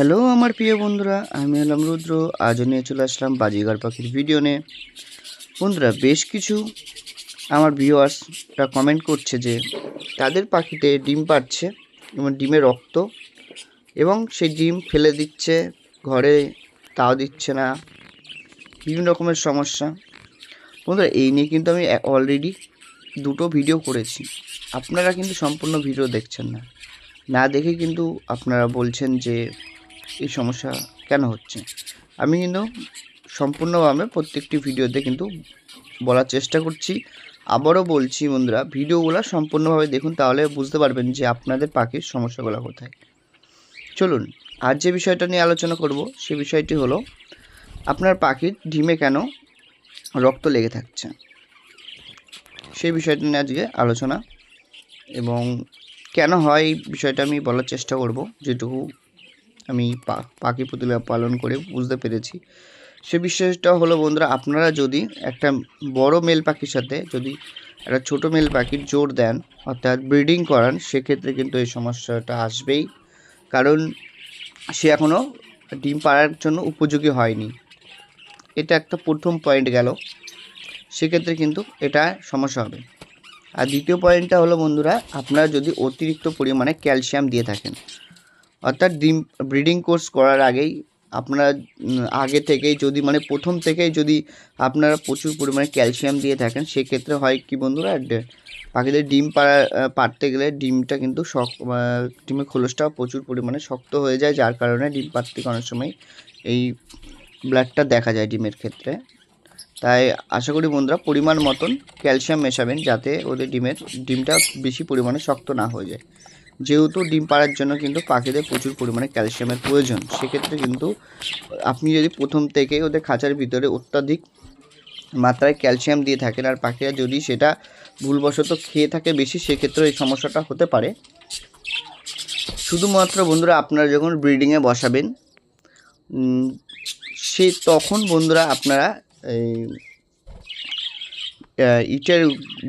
Hello আমার প্রিয় বন্ধুরা, আমি হলাম রুদ্র। আজও নিয়ে চলে আসলাম বাজিগার পাখির ভিডিও নিয়ে। বন্ধুরা, বেশ কিছু আমার ভিউয়ার্সরা কমেন্ট করছে যে, তাদের পাখিতে ডিম পাচ্ছে এবং ডিমে রক্ত, এবং সেই ডিম ফেলে দিচ্ছে, ঘরে তাও দিচ্ছে না, বিভিন্ন রকমের সমস্যা। বন্ধুরা, এই নিয়ে কিন্তু আমি অলরেডি দুটো ভিডিও করেছি। আপনারা কিন্তু সম্পূর্ণ ভিডিও দেখছেন না। না দেখে কিন্তু আপনারা বলছেন যে এই সমস্যা কেন হচ্ছে? আমি কিন্তু সম্পূর্ণভাবে প্রত্যেকটি ভিডিওতে কিন্তু বলার চেষ্টা করছি। আবারও বলছি বন্ধুরা, ভিডিওগুলো সম্পূর্ণভাবে দেখুন, তাহলে বুঝতে পারবেন যে আপনাদের পাখির সমস্যাগুলো কোথায়। চলুন আর যে বিষয়টা নিয়ে আলোচনা করব, সে বিষয়টি হলো, আপনার পাখির ডিমে কেন রক্ত লেগে থাকছে? সেই বিষয়টা নিয়ে আজকে আলোচনা এবং কেন হয় এই বিষয়টা আমি বলার চেষ্টা করব, যেটুকু আমি পাখি পুতুলা পালন করে বুঝতে পেরেছি। সে বিষয়টা হলো, বন্ধুরা, আপনারা যদি একটা বড় মেল পাখির সাথে যদি একটা ছোট মেল পাখির জোর দেন, অর্থাৎ ব্রিডিং করান, সেক্ষেত্রে কিন্তু এই সমস্যাটা আসবেই। কারণ সে এখনও ডিম পাড়ার জন্য উপযোগী হয়নি। এটা একটা প্রথম পয়েন্ট গেল। সেক্ষেত্রে কিন্তু এটা সমস্যা হবে। আর দ্বিতীয় পয়েন্টটা হলো, বন্ধুরা, আপনারা যদি অতিরিক্ত পরিমাণে ক্যালসিয়াম দিয়ে থাকেন। অর্থাৎ ডিম, ব্রিডিং কোর্স করার আগেই আপনারা আগে থেকেই যদি মানে প্রথম থেকেই যদি আপনারা প্রচুর পরিমাণে ক্যালসিয়াম দিয়ে থাকেন, সেক্ষেত্রে হয় কি বন্ধুরা পাখিদের ডিম পাড়া পাড়তে গেলে ডিমটা কিন্তু শক ডিমের খোলসটা প্রচুর পরিমাণে শক্ত হয়ে যায়, যার কারণে ডিম পাড়তে অনেক সময় এই ব্লাডটা দেখা যায় ডিমের ক্ষেত্রে। তাই আশা করি বন্ধুরা, পরিমাণ মতন ক্যালসিয়াম মেশাবেন যাতে ওদের ডিমের, ডিমটা বেশি পরিমাণে শক্ত না হয়ে যায়। যেহেতু ডিম পাড়ার জন্য কিন্তু পাখিদের প্রচুর পরিমাণে ক্যালসিয়ামের প্রয়োজন, সেক্ষেত্রে কিন্তু আপনি যদি প্রথম থেকে ওদের খাঁচার ভিতরে অত্যাধিক মাত্রায় ক্যালসিয়াম দিয়ে থাকেন আর পাখিরা যদি সেটা ভুলবশত খেয়ে থাকে বেশি, সেক্ষেত্রে এই সমস্যাটা হতে পারে। শুধুমাত্র বন্ধুরা আপনারা যখন ব্রিডিংয়ে বসাবেন সে তখন বন্ধুরা আপনারা এই ইটের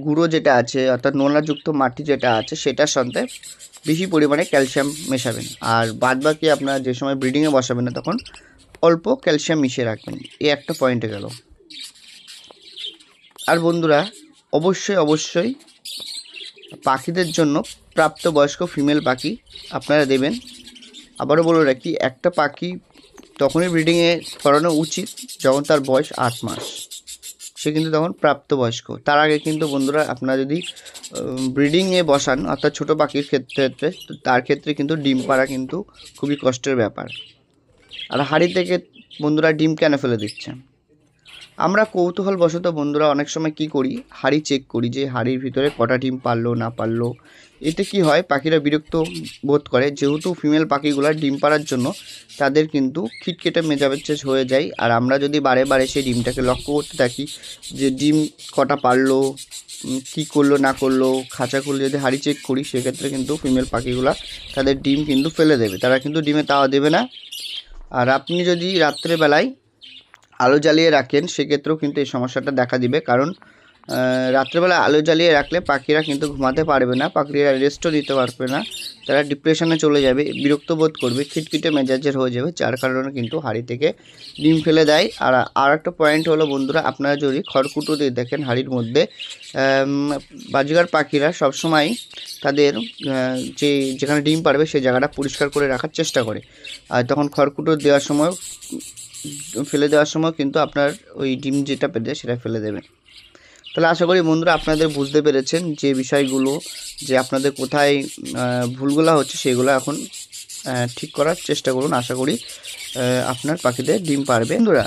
গুঁড়ো যেটা আছে, অর্থাৎ নোনাযুক্ত মাটি যেটা আছে, সেটার সাথে বেশি পরিমাণে ক্যালসিয়াম মেশাবেন। আর বাদ বাকি আপনারা যে সময় ব্রিডিংয়ে বসাবেন না তখন অল্প ক্যালসিয়াম মিশিয়ে রাখবেন। এই একটা পয়েন্টে গেল। আর বন্ধুরা, অবশ্যই অবশ্যই পাখিদের জন্য প্রাপ্তবয়স্ক ফিমেল পাখি আপনারা দেবেন। আবারও বলে রাখি, একটা পাখি তখনই ব্রিডিংয়ে করানো উচিত যখন তার বয়স আট মাস। সে কিন্তু তখন প্রাপ্তবয়স্ক। তার আগে কিন্তু বন্ধুরা আপনারা যদি ব্রিডিংয়ে বসান, অর্থাৎ ছোটো পাখির ক্ষেত্রে তো তার ক্ষেত্রে কিন্তু ডিম পাড়া কিন্তু খুবই কষ্টের ব্যাপার। আর হাড়ি থেকে বন্ধুরা ডিম কেন ফেলে দিচ্ছে? আমরা কৌতূহলবশত বন্ধুরা অনেক সময় কি করি? হাড়ি চেক করি যে হাড়ির ভিতরে কটা ডিম পারল, না পারল। এতে কি হয়? পাখিরা বিরক্ত বোধ করে। যেহেতু ফিমেল পাখিগুলো ডিম পাড়ার জন্য তাদের কিন্তু খিটকেটে মেজাবেচেজ হয়ে যায়। আর আমরা যদি বারে বারে সেই ডিমটাকে লক্ষ্য করতে থাকি যে ডিম কটা পারল কি করল, না করল, খাঁচা খুলে যদি হাড়ি চেক করি, সেক্ষেত্রে কিন্তু ফিমেল পাখিগুলা তাদের ডিম কিন্তু ফেলে দেবে। তারা কিন্তু ডিমে তাওয়া দেবে না। আর আপনি যদি রাত্রেবেলায় আলো জ্বালিয়ে রাখেন সেক্ষেত্রেও কিন্তু এই সমস্যাটা দেখা দিবে। কারণ রাত্রেবেলা আলো জ্বালিয়ে রাখলে পাখিরা কিন্তু ঘুমাতে পারবে না পাখিরা রেস্টও দিতে পারবে না তারা ডিপ্রেশনে চলে যাবে বিরক্ত বোধ করবে খিটখিটে মেজাজের হয়ে যাবে যার কারণে কিন্তু হাড়ি থেকে ডিম ফেলে দেয়। আর আর একটা পয়েন্ট হলো বন্ধুরা আপনারা যদি খড়কুটো দিয়ে দেখেন হাড়ির মধ্যে আম, বাজিগার পাখিরা সবসময় তাদের যে যেখানে ডিম পারবে সেই জায়গাটা পরিষ্কার করে রাখার চেষ্টা করে। আর তখন খড়কুটো দেওয়ার সময় ফেলে দেওয়ার সময় কিন্তু আপনার ওই ডিম যেটা পেতে সেটা ফেলে দেবেন। তাহলে আশা করি বন্ধুরা আপনাদের বুঝতে পেরেছেন যে বিষয়গুলো, যে আপনাদের কোথায় ভুলগুলো হচ্ছে সেগুলো এখন ঠিক করার চেষ্টা করুন। আশা করি আপনার পাখিদের ডিম পারবে। বন্ধুরা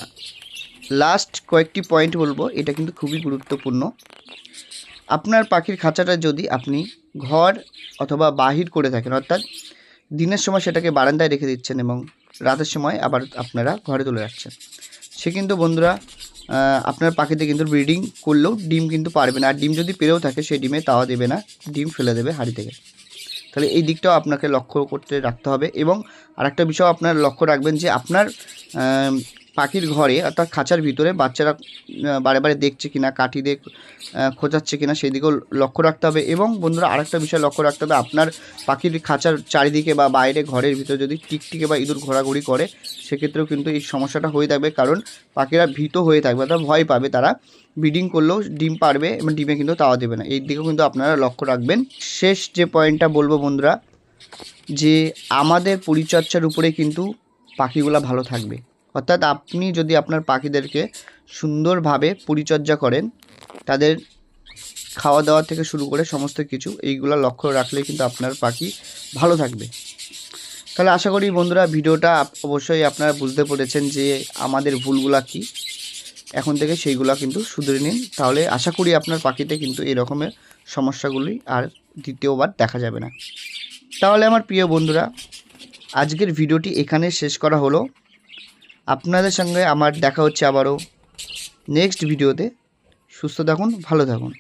লাস্ট কয়েকটি পয়েন্ট বলব, এটা কিন্তু খুবই গুরুত্বপূর্ণ। আপনার পাখির খাঁচাটা যদি আপনি ঘর অথবা বাহির করে থাকেন, অর্থাৎ দিনের সময় সেটাকে বারান্দায় রেখে দিচ্ছেন এবং রাতের সময় আবার আপনারা ঘরে তুলে রাখছেন। সে কিন্তু বন্ধুরা আপনার পাখিতে কিন্তু ব্রিডিং করলেও ডিম কিন্তু পারবে না। আর ডিম যদি পেরেও থাকে, সেই ডিমে তাওয়া দেবে না, ডিম ফেলে দেবে হাড়ি থেকে। তাহলে এই দিকটাও আপনাকে লক্ষ্য করতে রাখতে হবে এবং আরেকটা বিষয় আপনার লক্ষ্য রাখবেন যে আপনার পাখির ঘরে অর্থাৎ খাঁচার ভিতরে বাচ্চারা বারে বারে দেখছে কিনা কাঠি দিয়ে আহ, খোঁচাচ্ছে কিনা সেই দিকেও লক্ষ্য রাখতে হবে। এবং বন্ধুরা আরেকটা বিষয় লক্ষ্য রাখতে হবে আপনার পাখির খাঁচার চারিদিকে বা বাইরে ঘরের ভিতরে যদি টিকটিকে বা ইঁদুর ঘোরাঘুরি করে সেক্ষেত্রেও কিন্তু এই সমস্যাটা হয়ে থাকবে। কারণ পাখিরা ভীত হয়ে থাকবে অর্থাৎ ভয় পাবে তারা। ব্রিডিং করলেও ডিম পারবে এবং ডিমে কিন্তু তাওয়া দেবে না। এই দিকেও কিন্তু আপনারা লক্ষ্য রাখবেন। শেষ যে পয়েন্টটা বলব বন্ধুরা যে আমাদের পরিচর্যার উপরে কিন্তু পাখিগুলো ভালো থাকবে। অর্থাৎ আপনি যদি আপনার পাখিদেরকে সুন্দরভাবে পরিচর্যা করেন, তাদের খাওয়া দাওয়া থেকে শুরু করে সমস্ত কিছু, এইগুলো লক্ষ্য রাখলে কিন্তু আপনার পাখি ভালো থাকবে। তাহলে আশা করি বন্ধুরা ভিডিওটা অবশ্যই আপনারা বুঝতে পেরেছেন যে আমাদের ভুলগুলা কি। এখন থেকে সেইগুলা কিন্তু শুধরে নিন। তাহলে আশা করি আপনার পাখিতে কিন্তু এই রকমের সমস্যাগুলি আর দ্বিতীয়বার দেখা যাবে না। তাহলে আমার প্রিয় বন্ধুরা, আজকের ভিডিওটি এখানে শেষ করা হলো। আপনাদের সঙ্গে আমার দেখা হচ্ছে আবারও নেক্সট ভিডিওতে সুস্থ থাকুন ভালো থাকুন।